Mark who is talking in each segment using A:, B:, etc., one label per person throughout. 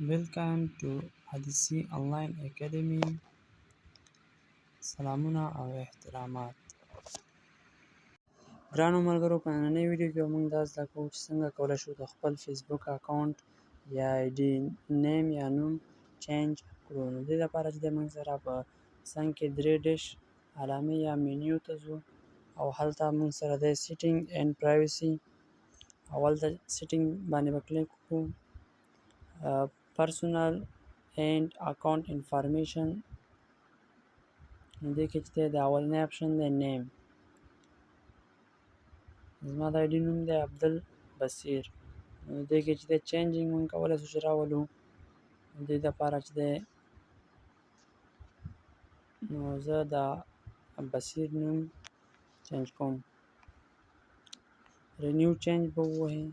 A: Welcome to Hadisi Online Academy. سلامونه او احترامات ګرانو ملګرو په نننۍ ویډیو کې موږ دا زده کوو چې څنګه کولی شو د خپل فیسبوک اکاونټ یا آی ډي نیم یا نوم چینج کړو نو دې لپاره چې موږ سره په څنګ کې درې ډیش علامې یا مینیو ته ځو او هلته موږ سره د سیټینګ اینډ پرایوسي اول د سیټینګ باندې به کلیک وکړو پرسونل اینډ اکاونټ انفارمیشن دې کې چې د اولنی اپشن دی نیم زما د آی ډي نوم دی عبدل بصیر دې کې چې د چینجینګ مونږ کولی شو چې راولو دې دپاره چې دی نو زه د بصیر نوم چینج کوم رینیو چینج به ووهئ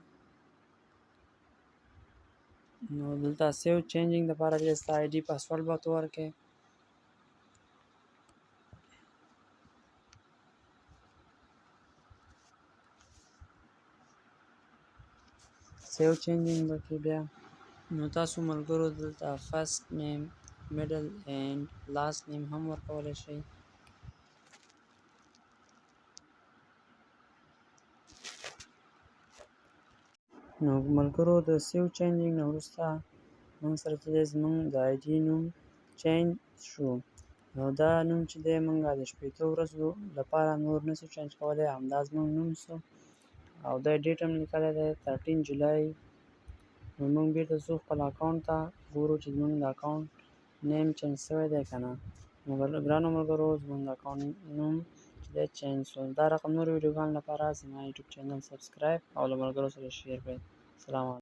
A: نو دلته سیو چینجینګ دپاره چې ستا آی ډي پاسورډ به ورته ورکړې سیو چینجینګ به کې بیا. نو تاسو ملګرو دلته فرست نیم میډل اینډ لاست نیم هم ورکولی شئ نو ملګرو د سیو چینجینګ نه وروسته موږ سره چې دی؟ زموږ د آی ډي نوم چینج شو. نو دا نوم چې دی موږ د شپېتو ورځو لپاره نور نشو چینج کولی همدا زموږ نوم شو او دا ډیټ هم لیکلی دی ترټین جولای نو موږ بېرته ځو خپل اکاونټ ته ګورو چې زموږ د اکاونټ نیم چینج شوی دی که نه. نو ګرانو ملګرو زموږ د اکاونټ نوم چې دی چینج شو دا رقم نورو ویډیوګانو لپاره زما یوټیوب چینل سبسکرایب او له ملګرو سره شیر کړئ سلام علیکم